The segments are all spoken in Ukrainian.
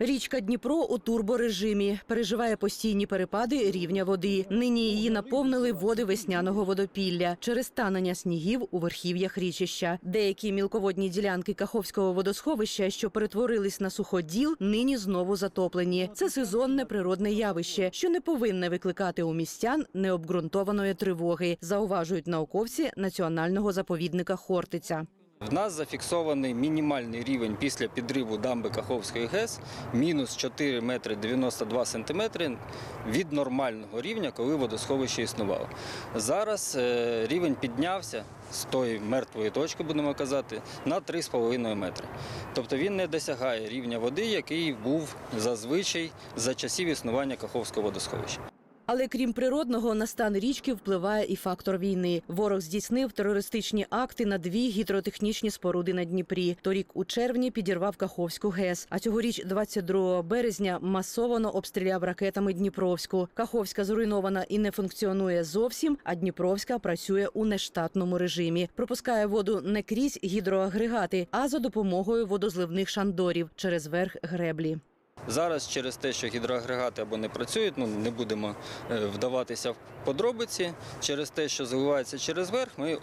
Річка Дніпро у турборежимі переживає постійні перепади рівня води. Нині її наповнили води весняного водопілля через танення снігів у верхів'ях річища. Деякі мілководні ділянки Каховського водосховища, що перетворились на суходіл, нині знову затоплені. Це сезонне природне явище, що не повинне викликати у містян необґрунтованої тривоги, зауважують науковці національного заповідника Хортиця. В нас зафіксований мінімальний рівень після підриву дамби Каховської ГЕС мінус 4 метри 92 сантиметри від нормального рівня, коли водосховище існувало. Зараз е, рівень піднявся з тої мертвої точки, будемо казати, на 3,5 метри. Тобто він не досягає рівня води, який був зазвичай за часів існування Каховського водосховища. Але крім природного, на стан річки впливає і фактор війни. Ворог здійснив терористичні акти на дві гідротехнічні споруди на Дніпрі. Торік у червні підірвав Каховську ГЕС. А цьогоріч, 22 березня, масовано обстріляв ракетами Дніпровську. Каховська зруйнована і не функціонує зовсім. А Дніпровська працює у нештатному режимі. Пропускає воду не крізь гідроагрегати, а за допомогою водозливних шандорів через верх греблі. Зараз через те, що гідроагрегати або не працюють, ну не будемо е, вдаватися в подробиці. Через те, що заливається через верх, ми е,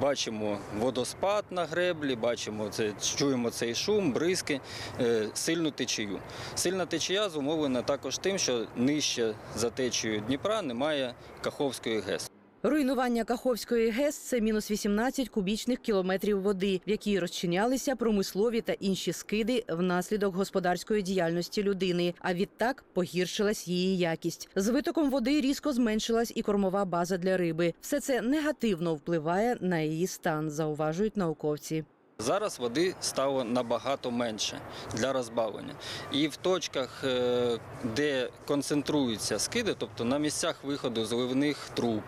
бачимо водоспад на греблі, бачимо це, чуємо цей шум, бризки, е, сильну течію. Сильна течія зумовлена також тим, що нижче за течією Дніпра немає Каховської ГЕС. Руйнування Каховської ГЕС це мінус 18 кубічних кілометрів води, в якій розчинялися промислові та інші скиди внаслідок господарської діяльності людини. А відтак погіршилась її якість. З витоком води різко зменшилась і кормова база для риби. Все це негативно впливає на її стан, зауважують науковці. Зараз води стало набагато менше для розбавлення. І в точках, е, де концентруються скиди, тобто на місцях виходу зливних труб,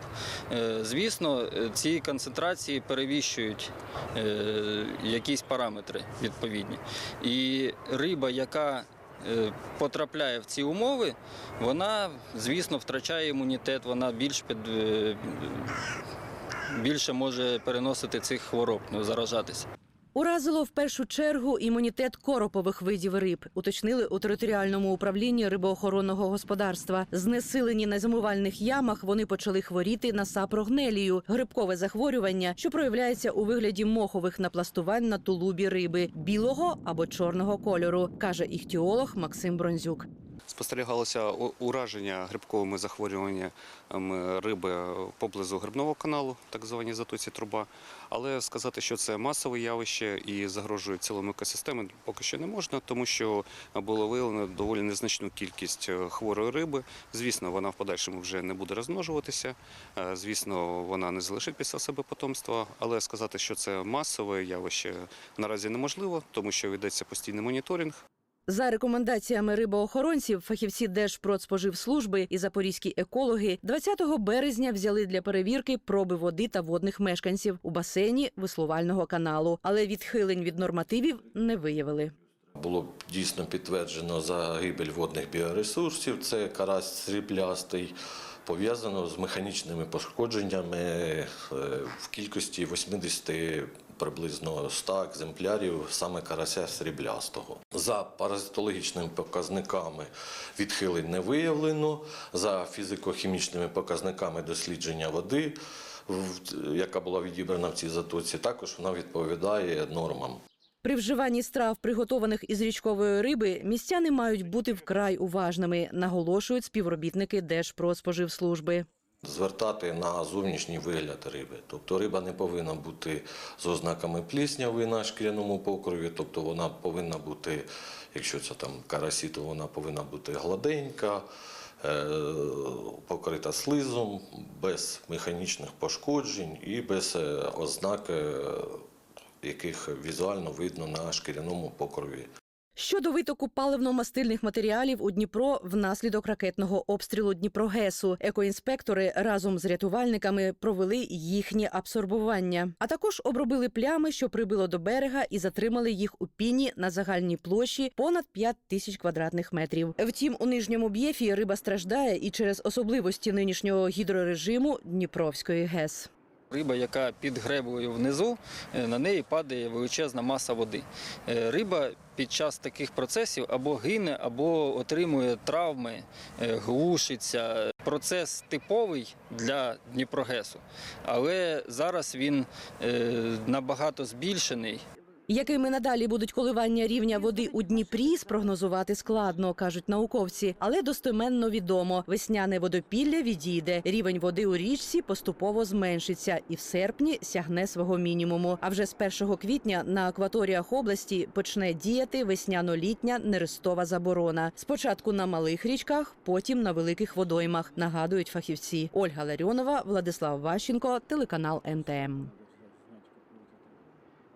е, звісно, е, ці концентрації перевіщують якісь параметри відповідні. І риба, яка Потрапляє в ці умови, вона, звісно, втрачає імунітет, вона більш під, більше може переносити цих хвороб, ну, заражатися. Уразило в першу чергу імунітет коропових видів риб, уточнили у територіальному управлінні рибоохоронного господарства. Знесилені на зимувальних ямах вони почали хворіти на сапрогнелію, грибкове захворювання, що проявляється у вигляді мохових напластувань на тулубі риби білого або чорного кольору, каже іхтіолог Максим Бронзюк. Спостерігалося ураження грибковими захворюваннями риби поблизу грибного каналу, так звані затоці труба. Але сказати, що це масове явище і загрожує цілому екосистемі, поки що не можна, тому що було виявлено доволі незначну кількість е, хворої риби. Звісно, вона в подальшому вже не буде розмножуватися. Е, Звісно, вона не залишить після себе потомства. Але сказати, що це масове явище наразі неможливо, тому що ведеться постійний моніторинг. За рекомендаціями рибоохоронців, фахівці Держпродспоживслужби і запорізькі екологи 20 березня взяли для перевірки проби води та водних мешканців у басейні веслувального каналу, але відхилень від нормативів не виявили. Було дійсно підтверджено загибель водних біоресурсів. Це карась сріблястий, пов'язано з механічними пошкодженнями е, в кількості 80 приблизно 100 екземплярів саме карася сріблястого. За паразитологічними показниками відхилень не виявлено. За фізико-хімічними показниками дослідження води, яка була відібрана в цій затоці, також вона відповідає нормам. При вживанні страв, приготованих із річкової риби, містяни мають бути вкрай уважними, наголошують співробітники Держпродспоживслужби. Звертати на зовнішній вигляд риби. Тобто риба не повинна бути з ознаками плісняви на шкіряному покрові, тобто вона повинна бути, якщо це там карасі, то вона повинна бути гладенька, е, покрита слизом, без механічних пошкоджень і без е, ознак, е, яких візуально видно на шкіряному покрові. Щодо витоку паливно-мастильних матеріалів у Дніпро внаслідок ракетного обстрілу Дніпрогесу, екоінспектори разом з рятувальниками провели їхнє абсорбування, а також обробили плями, що прибило до берега, і затримали їх у піні на загальній площі понад 5 тисяч квадратних метрів. Втім, у нижньому б'єфі риба страждає і через особливості нинішнього гідрорежиму Дніпровської ГЕС. Риба, яка під греблею внизу, е, на неї падає величезна маса води. Е, Риба під час таких процесів або гине, або отримує травми, е, глушиться. Процес типовий для Дніпрогесу, але зараз він набагато збільшений. Якими надалі будуть коливання рівня води у Дніпрі, спрогнозувати складно, кажуть науковці, але достеменно відомо. Весняне водопілля відійде. Рівень води у річці поступово зменшиться і в серпні сягне свого мінімуму. А вже з 1 квітня на акваторіях області почне діяти весняно-літня нерестова заборона. Спочатку на малих річках, потім на великих водоймах. Нагадують фахівці. Ольга Ларіонова, Владислав Ващенко, телеканал НТМ.